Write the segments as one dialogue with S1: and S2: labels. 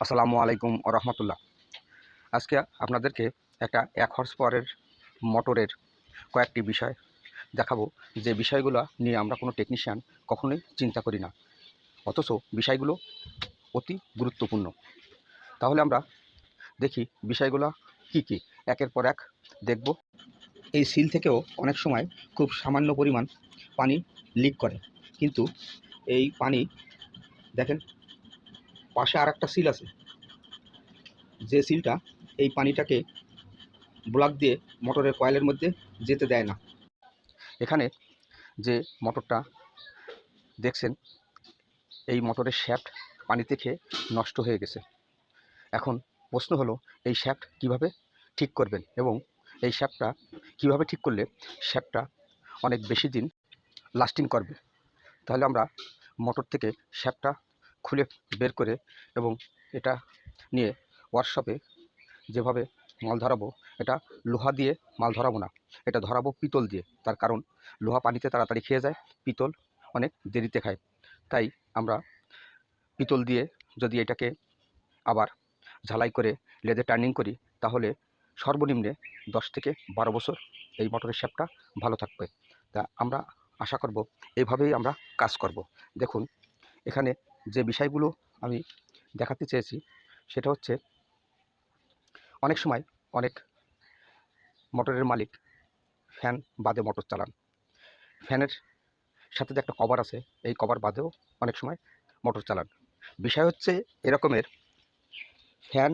S1: আসসালামু আলাইকুম ও রহমতুল্লাহ। আজকে আপনাদেরকে একটা এক হর্স পাওয়ারের মোটরের কয়েকটি বিষয় দেখাবো। যে বিষয়গুলো নিয়ে আমরা কোনো টেকনিশিয়ান কখনোই চিন্তা করি না। অথচ বিষয়গুলো অতি গুরুত্বপূর্ণ। তাহলে আমরা দেখি বিষয়গুলো কি কি। একের পর এক দেখব। এই সিল থেকেও অনেক সময় খুব সামান্য পরিমাণ পানি লিক করে। কিন্তু এই পানি, দেখেন পাশে আর একটা সিল আছে। যে সিলটা এই পানিটাকে ব্লক দিয়ে মোটরের কয়েলের মধ্যে যেতে দেয় না। এখানে যে মোটরটা দেখছেন, এই মোটরের শ্যাফট পানিতে খেয়ে নষ্ট হয়ে গেছে। এখন প্রশ্ন হলো, এই শ্যাফট কীভাবে ঠিক করবেন এবং এই শ্যাফটটা কীভাবে ঠিক করলে শ্যাফটটা অনেক বেশি দিন লাস্টিং করবে? তাহলে আমরা মোটর থেকে শ্যাফটটা খুলে বের করে এবং এটা নিয়ে ওয়ার্কশপে যেভাবে মাল ধরাবো, এটা লোহা দিয়ে মাল ধরাবো না। এটা ধরাবো পিতল দিয়ে। তার কারণ, লোহা পানিতে তাড়াতাড়ি খেয়ে যায়, পিতল অনেক দেরিতে খায়। তাই আমরা পিতল দিয়ে যদি এটাকে আবার ঝালাই করে লেদে টার্নিং করি, তাহলে সর্বনিম্নে দশ থেকে বারো বছর এই মোটরের শ্যাপটা ভালো থাকবে। তা আমরা আশা করব এইভাবেই আমরা কাজ করব। দেখুন এখানে যে বিষয়গুলো আমি দেখাতে চেয়েছি, সেটা হচ্ছে অনেক সময় অনেক মোটরের মালিক ফ্যান বাদে মোটর চালান। ফ্যানের সাথে যে একটা কভার আছে, এই কভার বাদেও অনেক সময় মোটর চালান। বিষয় হচ্ছে এরকমের ফ্যান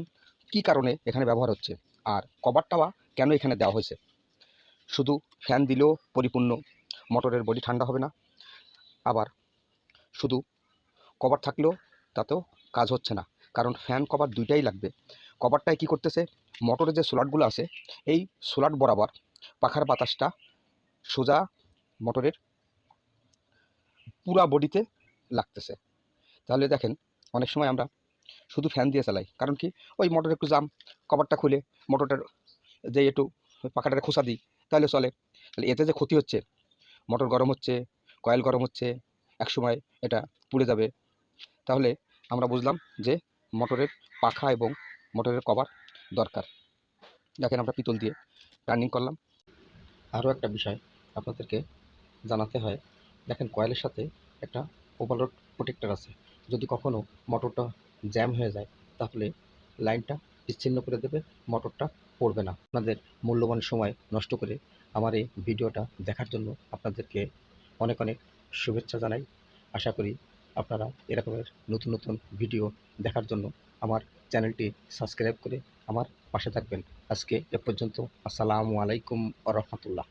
S1: কি কারণে এখানে ব্যবহার হচ্ছে, আর কভারটা কেন এখানে দেওয়া হয়েছে? শুধু ফ্যান দিলেও পরিপূর্ণ, মোটরের বডি ঠান্ডা হবে না, আবার শুধু কভার থাকলেও তাতেও কাজ হচ্ছে না। কারণ ফ্যান কভার দুইটাই লাগবে। কভারটায় কি করতেছে? মোটরের যে সোলাটগুলো আছে, এই সোলাট বরাবর পাখার বাতাসটা সোজা মোটরের পুরা বডিতে লাগতেছে। তাহলে দেখেন, অনেক সময় আমরা শুধু ফ্যান দিয়ে চালাই। কারণ কি? ওই মোটর একটু জাম কভারটা খুলে মোটরটার যে একটু পাখাটারে খোসা দিই, তাহলে চলে। তাহলে এতে যে ক্ষতি হচ্ছে, মোটর গরম হচ্ছে, কয়েল গরম হচ্ছে, একসময় এটা পুড়ে যাবে। তাহলে আমরা বুঝলাম যে মোটরের পাখা এবং মোটরের কভার দরকার। দেখেন আমরা পিতল দিয়ে রানিং করলাম। আরও একটা বিষয় আপনাদেরকে জানাতে হয়। দেখেন কয়েলের সাথে একটা ওভারলোড প্রোটেক্টর আছে। যদি কখনও মোটরটা জ্যাম হয়ে যায়, তাহলে লাইনটা বিচ্ছিন্ন করে দেবে, মোটরটা পড়বে না। আপনাদের মূল্যবান সময় নষ্ট করে আমার এই ভিডিওটা দেখার জন্য আপনাদেরকে অনেক অনেক শুভেচ্ছা জানাই। আশা করি আপনারা এরকমের নতুন নতুন ভিডিও দেখার জন্য আমার চ্যানেলটি সাবস্ক্রাইব করে আমার পাশে থাকবেন। আজকে এ পর্যন্ত, আসসালামু আলাইকুম রহমতুল্লাহ।